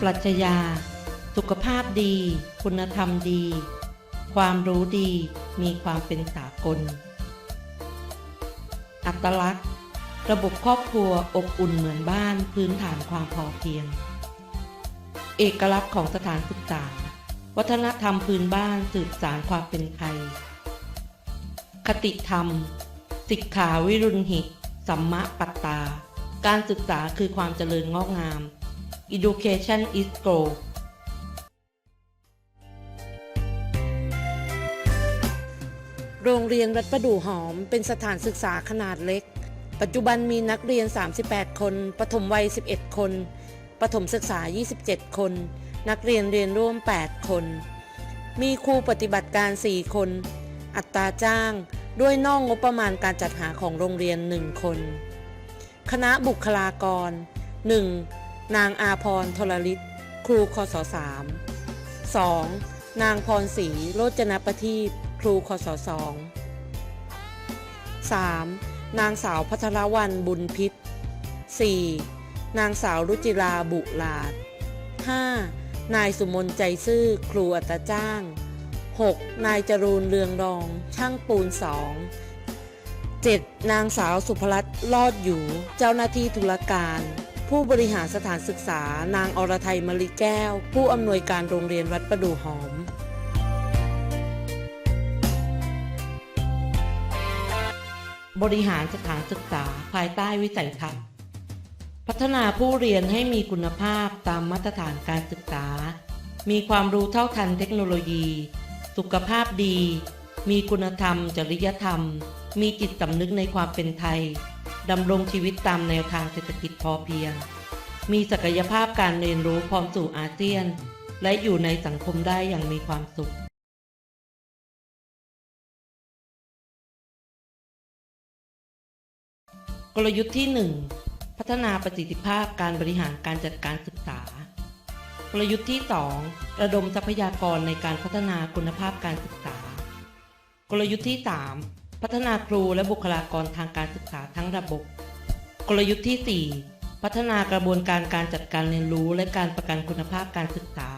ปรัชญา สุขภาพดี คุณธรรมดี ความรู้ดีมีความเป็นสากล อัตลักษณ์ ระบบครอบครัวอบอุ่นเหมือนบ้านพื้นฐานความพอเพียง เอกลักษณ์ของสถานศึกษา วัฒนธรรมพื้นบ้านสืบสานความเป็นไทย คติธรรม สิกขาวิรุณหิ สัมมะปัตตา การศึกษาคือความเจริญงอกงาม Education is g r o w โรงเรียนวัดประดู่หอมเป็นสถานศึกษาขนาดเล็ก ปัจจุบันมีนักเรียน 38 คนปฐมวัย 11 คนปฐมศึกษา 27 คน นักเรียนเรียนร่วม 8 คน มีครูปฏิบัติการ 4 คน อัตราจ้าง ด้วยนอกงบประมาณการจัดหาของโรงเรียน 1 คน คณะบุคลากร 1. นางอาพรทรลิตครูคศ3 2. นางพรศรีโรจนประทีปครูคศ2 3. นางสาวพัทรวันบุญพิษ 4. นางสาวรุจิราบุลาด 5. นายสุมนใจซื่อครูอัตาจ้าง 6. นายจรูนเรืองรอง ช่างปูน2 7. นางสาวสุภรัตน์ลอดอยู่ เจ้าหน้าที่ธุรการ ผู้บริหารสถานศึกษานางอรไทยมลิแก้ว ผู้อำนวยการโรงเรียนวัดประดู่หอม บริหารสถานศึกษาภายใต้วิสัยทัศน์พัฒนาผู้เรียนให้มีคุณภาพตามมาตรฐานการศึกษา มีความรู้เท่าทันเทคโนโลยี สุขภาพดี มีคุณธรรม จริยธรรม มีจิตสำนึกในความเป็นไทย ดำรงชีวิตตามแนวทางเศรษฐกิจพอเพียง มีศักยภาพการเรียนรู้พร้อมสู่อาเซียน และอยู่ในสังคมได้อย่างมีความสุขกลยุทธ์ที่ 1 พัฒนาประสิทธิภาพการบริหารการจัดการศึกษา กลยุทธ์ที่ 2 ระดมทรัพยากรในการพัฒนาคุณภาพการศึกษา กลยุทธ์ที่ 3 พัฒนาครูและบุคลากรทางการศึกษาทั้งระบบ กลยุทธ์ที่ 4 พัฒนากระบวนการการจัดการเรียนรู้ และการประกันคุณภาพการศึกษา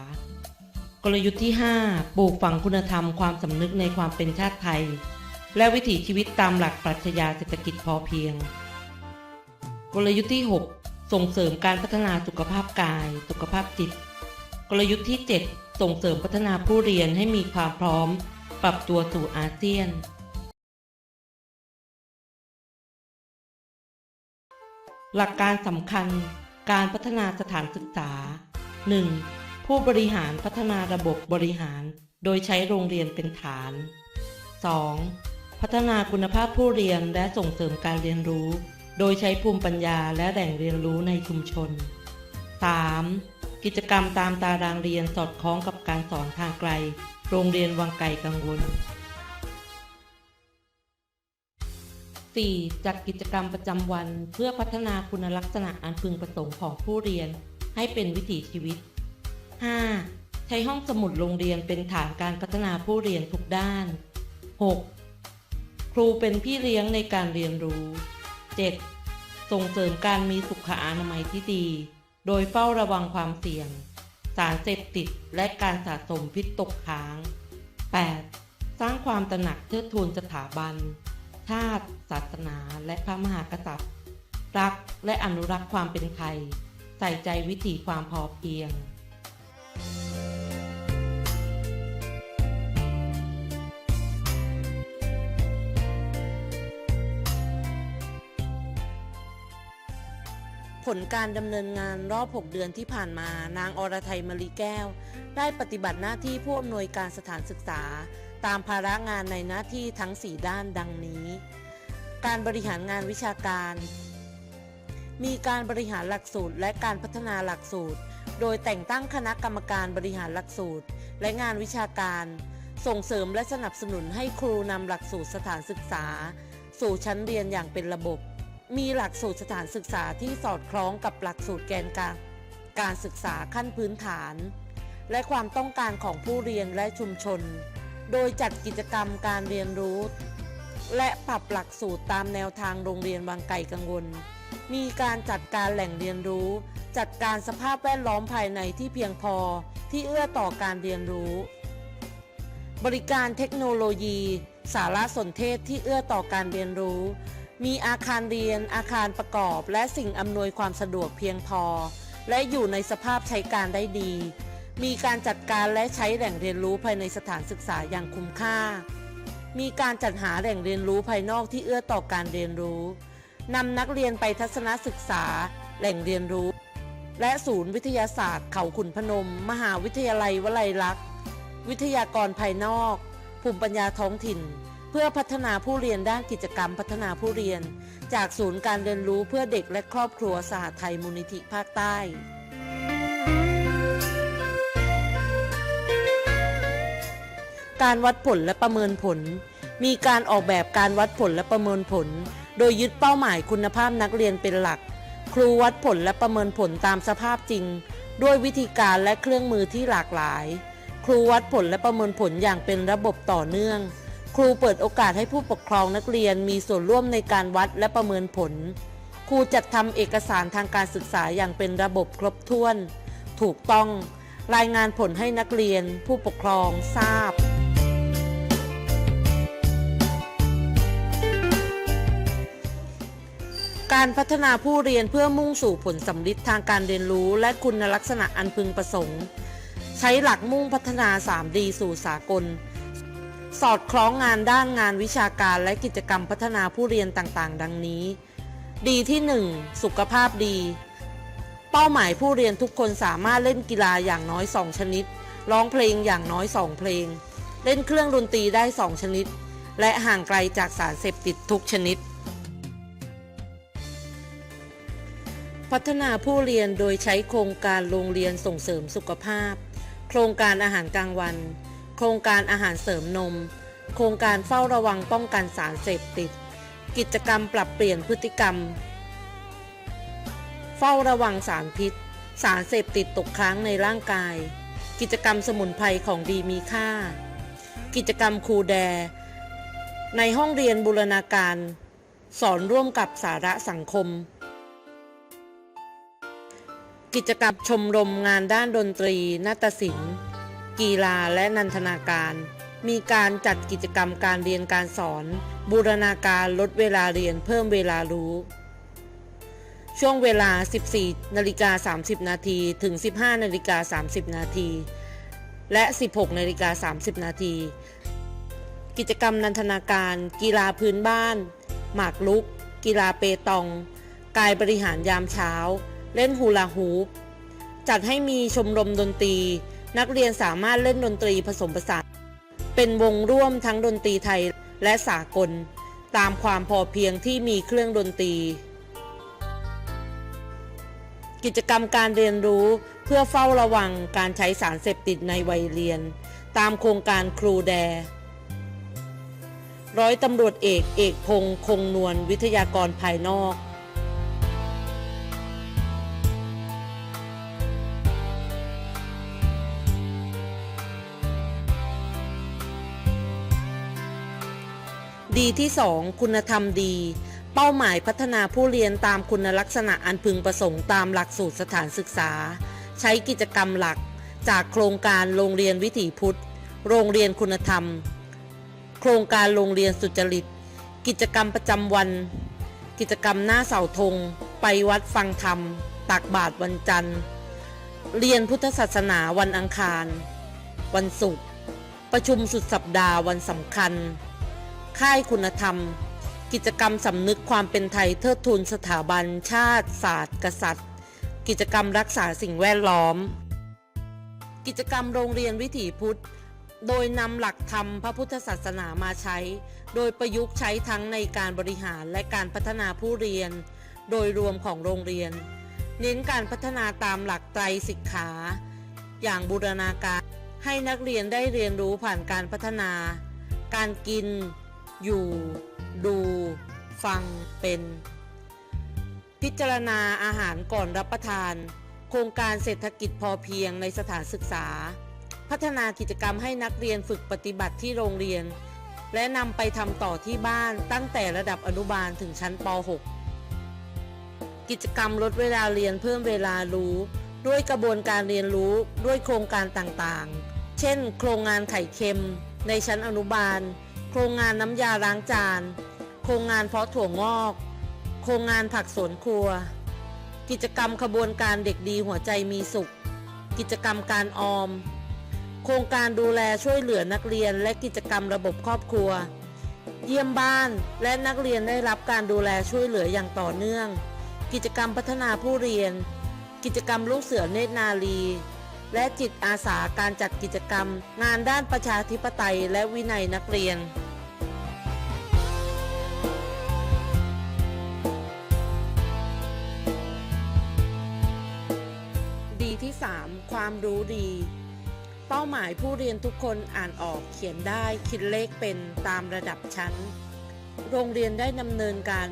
กลยุทธ์ที่ 5 ปลูกฝังคุณธรรมความสำนึกในความเป็นชาติไทย และวิถีชีวิตตามหลักปรัชญาเศรษฐกิจพอเพียง กลยุทธ์ที่ 6 ส่งเสริมการพัฒนาสุขภาพกาย สุขภาพจิต กลยุทธ์ที่ 7 ส่งเสริมพัฒนาผู้เรียนให้มีความพร้อม ปรับตัวสู่อาเซียน หลักการสำคัญการพัฒนาสถานศึกษา 1. ผู้บริหารพัฒนาระบบบริหาร โดยใช้โรงเรียนเป็นฐาน 2. พัฒนาคุณภาพผู้เรียนและส่งเสริมการเรียนรู้ โดยใช้ภูมิปัญญาและแหล่งเรียนรู้ในชุมชน 3. กิจกรรมตามตารางเรียนสอดคล้องกับการสอนทางไกล โรงเรียนวังไก่กังวล 4. จัดกิจกรรมประจำวัน เพื่อพัฒนาคุณลักษณะอันพึงประสงค์ของผู้เรียน ให้เป็นวิถีชีวิต 5. ใช้ห้องสมุดโรงเรียนเป็นฐานการพัฒนาผู้เรียนทุกด้าน 6. ครูเป็นพี่เลี้ยงในการเรียนรู้ 7. ส่งเสริมการมีสุขอนามัยที่ดี โดยเฝ้าระวังความเสี่ยง สารเสพติดและการสะสมพิษตกค้าง 8. สร้างความตระหนักเทิดทูนสถาบัน ชาติ ศาสนา และพระมหากษัตริย์ รักและอนุรักษ์ความเป็นไทย ใส่ใจวิถีความพอเพียง ผลการดำเนินงานรอบ 6 เดือนที่ผ่านมา นางอรไทยมลีแก้ว ได้ปฏิบัติหน้าที่ผู้อำนวยการสถานศึกษา ตามภาระงานในหน้าที่ทั้ง 4 ด้านดังนี้ การบริหารงานวิชาการ มีการบริหารหลักสูตรและการพัฒนาหลักสูตร โดยแต่งตั้งคณะกรรมการบริหารหลักสูตร และงานวิชาการ ส่งเสริมและสนับสนุนให้ครูนำหลักสูตรสถานศึกษา สู่ชั้นเรียนอย่างเป็นระบบ มีหลักสูตรสถานศึกษาที่สอดคล้องกับหลักสูตรแกนกลางการศึกษาขั้นพื้นฐาน และความต้องการของผู้เรียนและชุมชน โดยจัดกิจกรรมการเรียนรู้ และปรับหลักสูตรตามแนวทางโรงเรียนบางไก่กังวล มีการจัดการแหล่งเรียนรู้ จัดการสภาพแวดล้อมภายในที่เพียงพอที่เอื้อต่อการเรียนรู้ บริการเทคโนโลยี สารสนเทศที่เอื้อต่อการเรียนรู้ มีอาคารเรียน อาคารประกอบ และสิ่งอำนวยความสะดวกเพียงพอ และอยู่ในสภาพใช้การได้ดี มีการจัดการและใช้แหล่งเรียนรู้ภายในสถานศึกษาอย่างคุ้มค่า มีการจัดหาแหล่งเรียนรู้ภายนอกที่เอื้อต่อการเรียนรู้ นำนักเรียนไปทัศนศึกษา แหล่งเรียนรู้ และศูนย์วิทยาศาสตร์ เขาขุนพนม มหาวิทยาลัยวลัยลักษณ์วิทยากรภายนอก ภูมิปัญญาท้องถิ่น เพื่อพัฒนาผู้เรียนด้านกิจกรรมพัฒนาผู้เรียน จากศูนย์การเรียนรู้เพื่อเด็กและครอบครัวสหไทยมูลนิธิภาคใต้ การวัดผลและประเมินผล มีการออกแบบการวัดผลและประเมินผล โดยยึดเป้าหมายคุณภาพนักเรียนเป็นหลัก ครูวัดผลและประเมินผลตามสภาพจริง ด้วยวิธีการและเครื่องมือที่หลากหลาย ครูวัดผลและประเมินผลอย่างเป็นระบบต่อเนื่อง ครูเปิดโอกาสให้ผู้ปกครองนักเรียนมีส่วนร่วมในการวัดและประเมินผล ครูจัดทำเอกสารทางการศึกษาอย่างเป็นระบบครบถ้วน ถูกต้องรายงานผลให้นักเรียนผู้ปกครองทราบ การพัฒนาผู้เรียนเพื่อมุ่งสู่ผลสำลิดทางการเรียนรู้ และคุณลักษณะอันพึงประสงค์ ใช้หลักมุ่งพัฒนา 3D สู่สากล สอดคล้องงานด้านงานวิชาการและกิจกรรมพัฒนาผู้เรียนต่างๆ ดังนี้ ดีที่ 1 สุขภาพดี เป้าหมายผู้เรียนทุกคนสามารถเล่นกีฬาอย่างน้อย 2 ชนิด ร้องเพลงอย่างน้อย 2 เพลง เล่นเครื่องดนตรีได้ 2 ชนิด และห่างไกลจากสารเสพติดทุกชนิด พัฒนาผู้เรียนโดยใช้โครงการโรงเรียนส่งเสริมสุขภาพ โครงการอาหารกลางวัน โครงการอาหารเสริมนม โครงการเฝ้าระวังป้องกันสารเสพติด กิจกรรมปรับเปลี่ยนพฤติกรรม เฝ้าระวังสารพิษ สารเสพติดตกค้างในร่างกาย กิจกรรมสมุนไพรของดีมีค่า กิจกรรมครูแด ในห้องเรียนบูรณาการ สอนร่วมกับสาระสังคม กิจกรรมชมรมงานด้านดนตรี นาฏศิลป์ กีฬาและนันทนาการ มีการจัดกิจกรรมการเรียนการสอน บูรณาการลดเวลาเรียนเพิ่มเวลารู้ ช่วงเวลา 14นาฬิกา30 นาทีถึง 15นาฬิกา30 นาทีและ 16นาฬิกา30 นาที กิจกรรมนันทนาการ กีฬาพื้นบ้าน หมากลุก กีฬาเปตอง กายบริหารยามเช้า เล่นฮูลาฮูปจัดให้มีชมรมดนตรี นักเรียนสามารถเล่นดนตรีผสมผสาน เป็นวงร่วมทั้งดนตรีไทยและสากล ตามความพอเพียงที่มีเครื่องดนตรี กิจกรรมการเรียนรู้เพื่อเฝ้าระวังการใช้สารเสพติดในวัยเรียน ตามโครงการครูแด ร้อยตำรวจเอกเอกพงษ์คงนวลวิทยากรภายนอก ดีที่ 2 คุณธรรมดี เป้าหมายพัฒนาผู้เรียนตามคุณลักษณะอันพึงประสงค์ตามหลักสูตรสถานศึกษา ใช้กิจกรรมหลัก จากโครงการโรงเรียนวิถีพุทธ โรงเรียนคุณธรรม โครงการโรงเรียนสุจริต กิจกรรมประจำวัน กิจกรรมหน้าเสาธง ไปวัดฟังธรรม ตักบาตรวันจันทร์ เรียนพุทธศาสนาวันอังคาร วันศุกร์ประชุมสุดสัปดาห์วันสำคัญ ค่ายคุณธรรม กิจกรรมสำนึกความเป็นไทยเทิดทูนสถาบัน ชาติ ศาสตร์ กษัตริย์ กิจกรรมรักษาสิ่งแวดล้อม กิจกรรมโรงเรียนวิถีพุทธ โดยนำหลักธรรมพระพุทธศาสนามาใช้ โดยประยุกต์ใช้ทั้งในการบริหารและการพัฒนาผู้เรียน โดยรวมของโรงเรียน เน้นการพัฒนาตามหลักไตรสิกขา อย่างบูรณาการให้นักเรียนได้เรียนรู้ผ่านการพัฒนา การกิน อยู่ ดู ฟังเป็น พิจารณาอาหารก่อนรับประทาน โครงการเศรษฐกิจพอเพียงในสถานศึกษา พัฒนากิจกรรมให้นักเรียนฝึกปฏิบัติที่โรงเรียน และนำไปทำต่อที่บ้านตั้งแต่ระดับอนุบาลถึงชั้นป .6 กิจกรรมลดเวลาเรียนเพิ่มเวลารู้ ด้วยกระบวนการเรียนรู้ด้วยโครงการต่างๆ เช่น โครงงานไข่เค็ม ในชั้นอนุบาล โครงงานน้ำยาล้างจาน โครงงานเพาะถั่วงอก โครงงานผักสวนครัว กิจกรรมขบวนการเด็กดีหัวใจมีสุข กิจกรรมการออม โครงการดูแลช่วยเหลือนักเรียนและกิจกรรมระบบครอบครัว เยี่ยมบ้านและนักเรียนได้รับการดูแลช่วยเหลืออย่างต่อเนื่อง กิจกรรมพัฒนาผู้เรียน กิจกรรมลูกเสือเนตรนารีและจิตอาสาการจัดกิจกรรม งานด้านประชาธิปไตยและวินัยนักเรียน ความรู้ดี เป้าหมายผู้เรียนทุกคนอ่านออกเขียนได้คิดเลขเป็นตามระดับชั้น โรงเรียนได้ดำเนินการ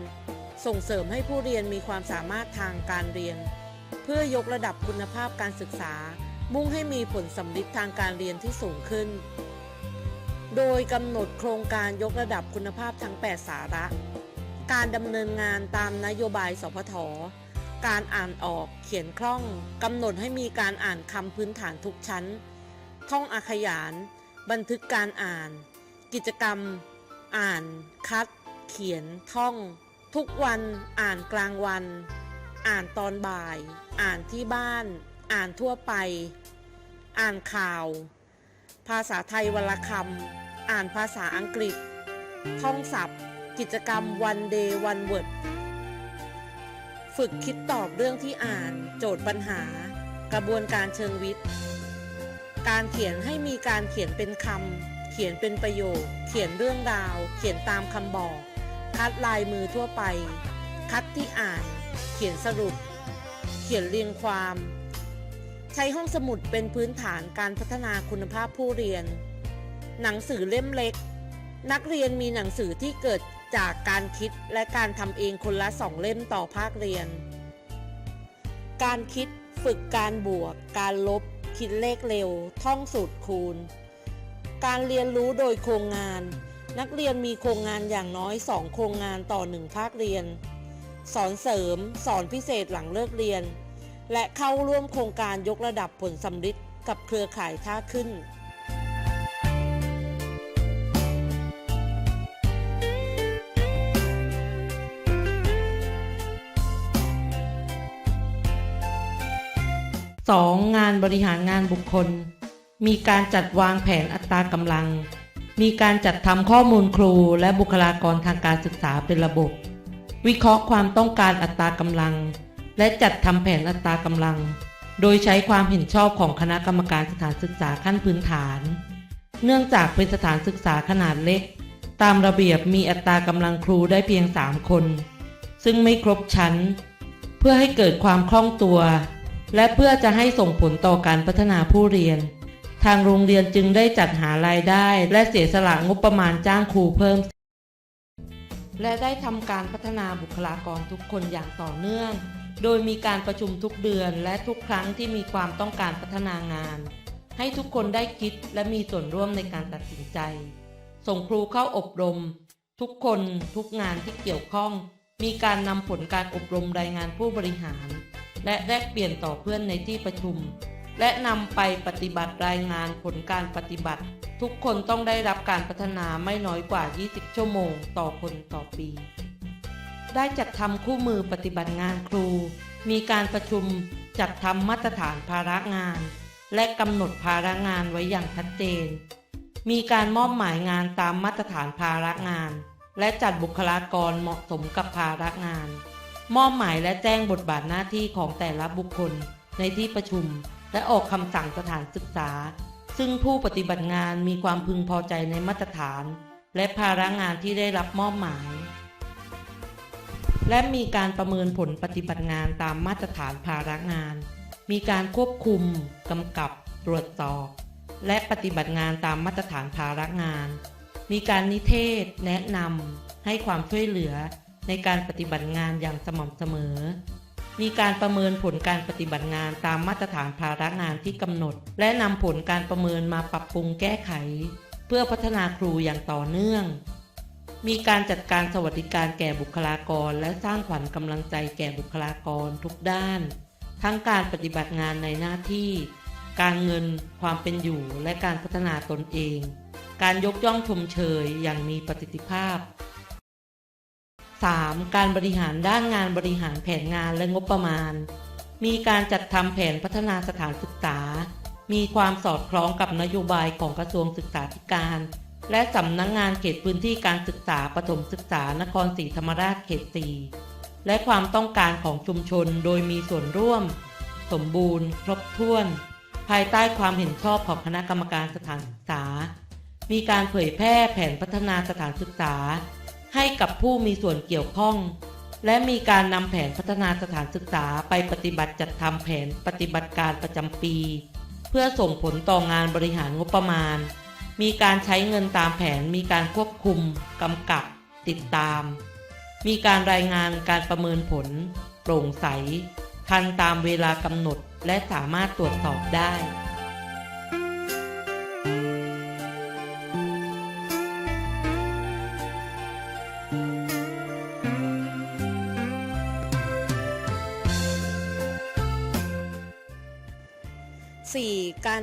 ส่งเสริมให้ผู้เรียนมีความสามารถทางการเรียน เพื่อยกระดับคุณภาพการศึกษา มุ่งให้มีผลสำลิดทางการเรียนที่สูงขึ้น โดยกำหนดโครงการยกระดับคุณภาพทั้ง 8 สาระ การดำเนินงานตามนโยบายสพท การอ่านออกเขียนคล่องกำหนดให้มีการอ่านคำพื้นฐานทุกชั้น ท่องอาขยาน บันทึกการอ่าน กิจกรรม อ่าน คัด เขียนท่อง ทุกวันอ่านกลางวัน อ่านตอนบ่าย อ่านที่บ้าน อ่านทั่วไป อ่านข่าว ภาษาไทยวลคำอ่านภาษาอังกฤษ ท่องศัพท์ กิจกรรม one day one word ฝึกคิดตอบเรื่องที่อ่าน โจทย์ปัญหา กระบวนการเชิงวิทย์ การเขียนให้มีการเขียนเป็นคำ เขียนเป็นประโยค เขียนเรื่องราว เขียนตามคำบอก คัดลายมือทั่วไป คัดที่อ่าน เขียนสรุป เขียนเรียงความ ใช้ห้องสมุดเป็นพื้นฐานการพัฒนาคุณภาพผู้เรียน หนังสือเล่มเล็ก นักเรียนมีหนังสือที่เกิด จากการคิดและการทำเองคนละสองเล่มต่อภาคเรียน การคิดฝึกการบวก การลบ คิดเลขเร็ว ท่องสูตรคูณ การเรียนรู้โดยโครงงาน นักเรียนมีโครงงานอย่างน้อย2โครงงานต่อ1ภาคเรียน สอนเสริม สอนพิเศษหลังเลิกเรียน และเข้าร่วมโครงการยกระดับผลสำลิดกับเครือข่ายท่าขึ้น 2. งานบริหารงานบุคคล มีการจัดวางแผนอัตรากำลัง มีการจัดทำข้อมูลครูและบุคลากรทางการศึกษาเป็นระบบ วิเคราะห์ความต้องการอัตรากำลัง และจัดทำแผนอัตรากำลัง โดยใช้ความเห็นชอบของคณะกรรมการสถานศึกษาขั้นพื้นฐาน เนื่องจากเป็นสถานศึกษาขนาดเล็ก ตามระเบียบมีอัตรากำลังครูได้เพียง 3 คน ซึ่งไม่ครบชั้น เพื่อให้เกิดความคล่องตัว และเพื่อจะให้ส่งผลต่อการพัฒนาผู้เรียน ทางโรงเรียนจึงได้จัดหารายได้ และเสียสละงบประมาณจ้างครูเพิ่ม และได้ทำการพัฒนาบุคลากรทุกคนอย่างต่อเนื่อง โดยมีการประชุมทุกเดือนและทุกครั้งที่มีความต้องการพัฒนางาน ให้ทุกคนได้คิดและมีส่วนร่วมในการตัดสินใจ ส่งครูเข้าอบรม ทุกคนทุกงานที่เกี่ยวข้อง มีการนำผลการอบรมรายงานผู้บริหาร และแลกเปลี่ยนต่อเพื่อนในที่ประชุม และนำไปปฏิบัติรายงานผลการปฏิบัติ ทุกคนต้องได้รับการพัฒนาไม่น้อยกว่า 20 ชั่วโมงต่อคนต่อปี ได้จัดทำคู่มือปฏิบัติงานครู มีการประชุมจัดทำมาตรฐานภาระงาน และกำหนดภาระงานไว้อย่างชัดเจน มีการมอบหมายงานตามมาตรฐานภาระงาน และจัดบุคลากรเหมาะสมกับภาระงาน มอบหมายและแจ้งบทบาทหน้าที่ของแต่ละบุคคลในที่ประชุม และออกคำสั่งสถานศึกษา ซึ่งผู้ปฏิบัติงานมีความพึงพอใจในมาตรฐาน และภาระงานที่ได้รับมอบหมาย และมีการประเมินผลปฏิบัติงานตามมาตรฐานภาระงาน มีการควบคุมกำกับ ตรวจสอบ และปฏิบัติงานตามมาตรฐานภาระงาน มีการนิเทศ แนะนำให้ความช่วยเหลือ ในการปฏิบัติงานอย่างสม่ำเสมอ มีการประเมินผลการปฏิบัติงานตามมาตรฐานภาระงานที่กำหนด และนำผลการประเมินมาปรับปรุงแก้ไข เพื่อพัฒนาครูอย่างต่อเนื่อง มีการจัดการสวัสดิการแก่บุคลากร และสร้างขวัญกำลังใจแก่บุคลากรทุกด้าน ทั้งการปฏิบัติงานในหน้าที่ การเงิน ความเป็นอยู่และการพัฒนาตนเอง การยกย่องชมเชยอย่างมีประสิทธิภาพ 3. การบริหารด้านงานบริหารแผนงานและงบประมาณ มีการจัดทำแผนพัฒนาสถานศึกษา มีความสอดคล้องกับนโยบายของกระทรวงศึกษาธิการ และสำนักงงานเขตพื้นที่การศึกษาปฐมศึกษานครศรีธรรมราชเขต 4 และความต้องการของชุมชนโดยมีส่วนร่วม สมบูรณ์ ครบถ้วน ภายใต้ความเห็นชอบของคณะกรรมการสถานศึกษา มีการเผยแพร่แผนพัฒนาสถานศึกษา ให้กับผู้มีส่วนเกี่ยวข้อง และมีการนำแผนพัฒนาสถานศึกษาไปปฏิบัติจัดทำแผนปฏิบัติการประจำปี เพื่อส่งผลต่องานบริหารงบประมาณ มีการใช้เงินตามแผน มีการควบคุมกำกับ ติดตาม มีการรายงานการประเมินผล โปร่งใส ทันตามเวลากำหนด และสามารถตรวจสอบได้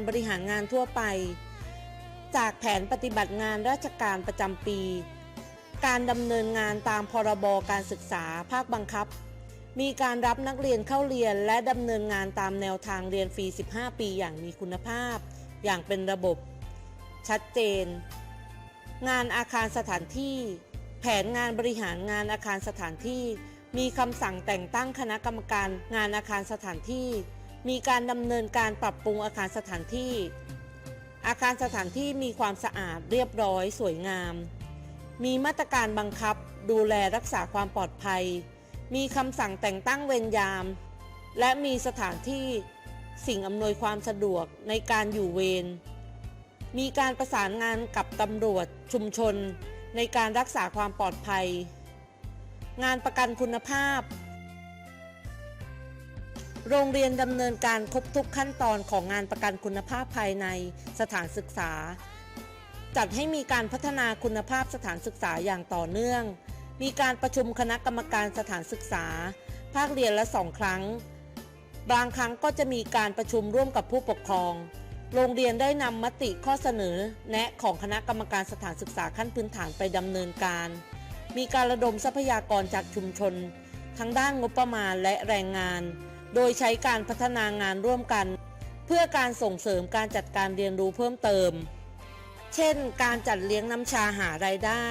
บริหารงานทั่วไป จากแผนปฏิบัติงานราชการประจำปี การดำเนินงานตามพรบการศึกษาภาคบังคับ มีการรับนักเรียนเข้าเรียนและดำเนินงานตามแนวทางเรียนฟรี 15 ปีอย่างมีคุณภาพ อย่างเป็นระบบ ชัดเจน งานอาคารสถานที่ แผนงานบริหารงานอาคารสถานที่ มีคำสั่งแต่งตั้งคณะกรรมการงานอาคารสถานที่ มีการดำเนินการปรับปรุงอาคารสถานที่ อาคารสถานที่มีความสะอาดเรียบร้อยสวยงาม มีมาตรการบังคับ ดูแลรักษาความปลอดภัย มีคำสั่งแต่งตั้งเวรยาม และมีสถานที่สิ่งอำนวยความสะดวกในการอยู่เวร มีการประสานงานกับตำรวจชุมชน ในการรักษาความปลอดภัย งานประกันคุณภาพ โรงเรียนดำเนินการครบทุกขั้นตอนของงานประกันคุณภาพภายในสถานศึกษา จัดให้มีการพัฒนาคุณภาพสถานศึกษาอย่างต่อเนื่อง มีการประชุมคณะกรรมการสถานศึกษา ภาคเรียนละสองครั้ง บางครั้งก็จะมีการประชุมร่วมกับผู้ปกครอง โรงเรียนได้นำมติข้อเสนอแนะของคณะกรรมการสถานศึกษาขั้นพื้นฐานไปดำเนินการ มีการระดมทรัพยากรจากชุมชน ทั้งด้านงบประมาณและแรงงาน โดยใช้การพัฒนางานร่วมกัน เพื่อการส่งเสริมการจัดการเรียนรู้เพิ่มเติม เช่น การจัดเลี้ยงน้ำชาหารายได้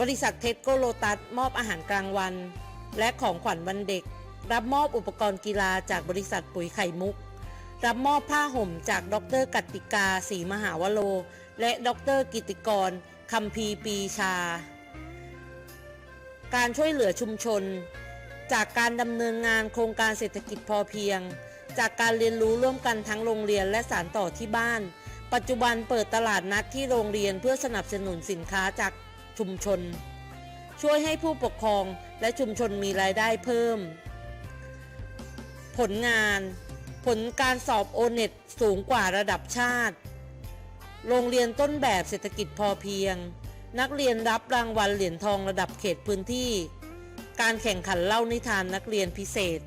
บริษัทเทสโกโลตัสมอบอาหารกลางวัน และของขวัญวันเด็ก รับมอบอุปกรณ์กีฬาจากบริษัทปุ๋ยไข่มุก รับมอบผ้าห่มจากดรกัติกาศรีมหาวโล และดรกิติกรคำพีปีชา การช่วยเหลือชุมชน จากการดำเนินงานโครงการเศรษฐกิจพอเพียง จากการเรียนรู้ร่วมกันทั้งโรงเรียนและสารต่อที่บ้าน ปัจจุบันเปิดตลาดนัดที่โรงเรียนเพื่อสนับสนุนสินค้าจากชุมชน ช่วยให้ผู้ปกครองและชุมชนมีรายได้เพิ่ม ผลงาน ผลการสอบโอเน็ตสูงกว่าระดับชาติ โรงเรียนต้นแบบเศรษฐกิจพอเพียง นักเรียนรับรางวัลเหรียญทองระดับเขตพื้นที่ การแข่งขันเล่านิทานนักเรียนพิเศษ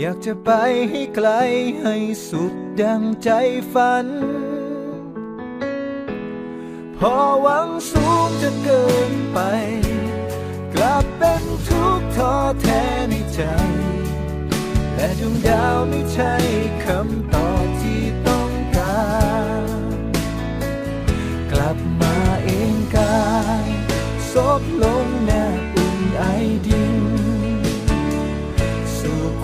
อยากจะไปให้ไกลให้สุดดังใจฝัน พอหวังสูงจะเกินไป กลับเป็นทุกข์ท้อแท้ในใจแต่ดวงดาวไม่ใช่คำตอบที่ต้องการ กลับมาเองกายซบลงแนบอุ่นไอด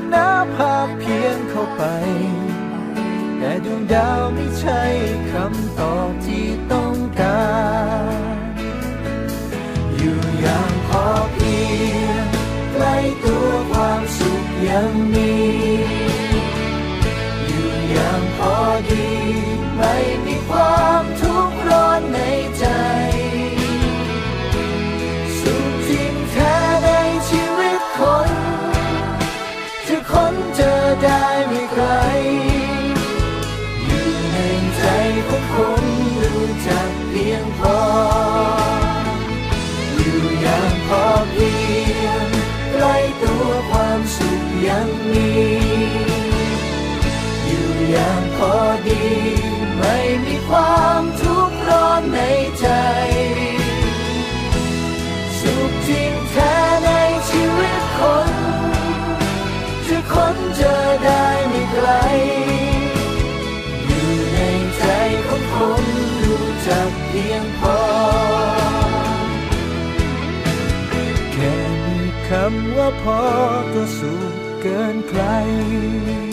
มานับภาพเพียงเข้าไป แต่ดวงดาวไม่ใช่คำตอบที่ต้องการ อยู่อย่างพอเพียงใกล้ตัวความสุขยังมี อยู่อย่างพอดี ไม่มีความทุกข์ร้อนในใจ ยังมีอยู่อย่างพอดี ไม่มีความทุกข์ร้อนในใจ สุขจริงแท้ในชีวิตคนจะค้นเจอได้ไม่ไกล อยู่ในใจของคนรู้จักเพียงพอแค่มีคำว่าพอก็สุขเกิน ใคร